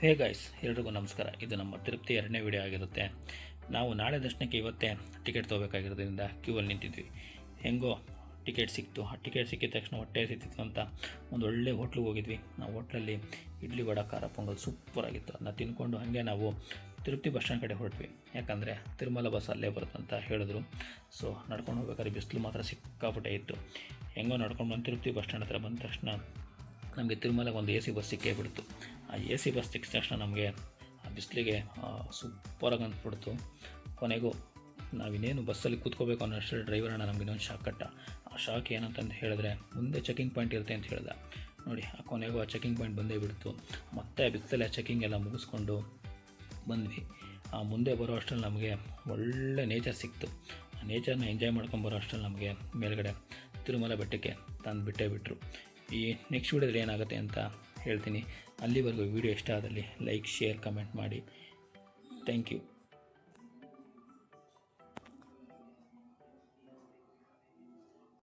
Hey guys ಎಲ್ರಿಗೂ ನಮಸ್ಕಾರ. ಇದು ನಮ್ಮ ತಿರುಪತಿ ಎರಡನೇ ವಿಡಿಯೋ ಆಗಿರುತ್ತೆ. ನಾವು ನಾಳೆ ದರ್ಶನಕ್ಕೆ ಇವತ್ತೇ ಟಿಕೆಟ್ ತೊಗೋಬೇಕಾಗಿರೋದ್ರಿಂದ ಕ್ಯೂ ಅಲ್ಲಿ ನಿಂತಿದ್ವಿ. ಹೆಂಗೋ ಟಿಕೆಟ್ ಸಿಕ್ತು. ಆ ಟಿಕೆಟ್ ಸಿಕ್ಕಿದ ತಕ್ಷಣ ಹೊಟ್ಟೆ ಸಿಕ್ತಿತ್ತು ಅಂತ ಒಂದು ಒಳ್ಳೆ ಹೋಟ್ಲಿಗೆ ಹೋಗಿದ್ವಿ. ನಾವು ಹೋಟ್ಲಲ್ಲಿ ಇಡ್ಲಿ ವಡ, ಖಾರ, ಪೊಂಗಲ್ ಸೂಪರಾಗಿತ್ತು ಅದನ್ನ ತಿನ್ಕೊಂಡು ಹಾಗೆ ನಾವು ತಿರುಪತಿ ಬಸ್ ಸ್ಟ್ಯಾಂಡ್ ಕಡೆ ಹೊರಟ್ವಿ. ಯಾಕಂದರೆ ತಿರುಮಲ ಬಸ್ ಅಲ್ಲೇ ಬರುತ್ತೆ ಅಂತ ಹೇಳಿದ್ರು. ಸೊ ನಡ್ಕೊಂಡು ಹೋಗ್ಬೇಕಾದ್ರೆ ಬಿಸಿಲು ಮಾತ್ರ ಸಿಕ್ಕಾಪಟ್ಟೆ ಇತ್ತು. ಹೆಂಗೋ ನಡ್ಕೊಂಡು ಬಂದು ತಿರುಪತಿ ಬಸ್ ಸ್ಟ್ಯಾಂಡ್ ಹತ್ರ ಬಂದ ತಕ್ಷಣ ನಮಗೆ ತಿರುಮಲಗೆ ಒಂದು ಎ ಸಿ ಬಸ್ ಸಿಕ್ಕೇ ಬಿಡ್ತು. ಆ ಎ ಸಿ ಬಸ್ ಸಿಕ್ಕಿದ ತಕ್ಷಣ ನಮಗೆ ಆ ಬಿಸಿಲಿಗೆ ಸೂಪರಾಗಿ ಅಂದ್ಬಿಡ್ತು ಕೊನೆಗೂ ನಾವಿನ್ನೇನು ಬಸ್ಸಲ್ಲಿ ಕೂತ್ಕೋಬೇಕು ಅನ್ನೋ ಅಷ್ಟೇ ಡ್ರೈವರ್ ಅಣ್ಣ ನಮ್ಗೆ ಇನ್ನೊಂದು ಶಾಕ್ ಕಟ್ಟ ಆ ಶಾಕ್ ಏನಂತಂದು ಹೇಳಿದ್ರೆ, ಮುಂದೆ ಚೆಕಿಂಗ್ ಪಾಯಿಂಟ್ ಇರುತ್ತೆ ಅಂತ ಹೇಳ್ದ. ನೋಡಿ, ಆ ಕೊನೆಗೂ ಆ ಚೆಕಿಂಗ್ ಪಾಯಿಂಟ್ ಬಂದೇ ಬಿಡ್ತು. ಮತ್ತೆ ಆ ಚೆಕಿಂಗ್ ಎಲ್ಲ ಮುಗಿಸ್ಕೊಂಡು ಬಂದ್ವಿ. ಆ ಮುಂದೆ ಬರೋ ಅಷ್ಟರಲ್ಲಿ ನಮಗೆ ಒಳ್ಳೆ ನೇಚರ್ ಸಿಕ್ತು. ಆ ನೇಚರ್ನ ಎಂಜಾಯ್ ಮಾಡ್ಕೊಂಡು ಬರೋ ಅಷ್ಟರಲ್ಲಿ ನಮಗೆ ಮೇಲ್ಗಡೆ ತಿರುಮಲ ಬೆಟ್ಟಕ್ಕೆ ತಂದು ಬಿಟ್ಟೇ ಬಿಟ್ಟರು ಈ ನೆಕ್ಸ್ಟ್ ವೀಡಿಯೋದಲ್ಲಿ ಏನಾಗುತ್ತೆ ಅಂತ ಹೇಳ್ತೀನಿ. ಅಲ್ಲಿವರೆಗೂ ವಿಡಿಯೋ ಇಷ್ಟ ಆದಲ್ಲಿ ಲೈಕ್ ಶೇರ್ ಕಮೆಂಟ್ ಮಾಡಿ. Thank you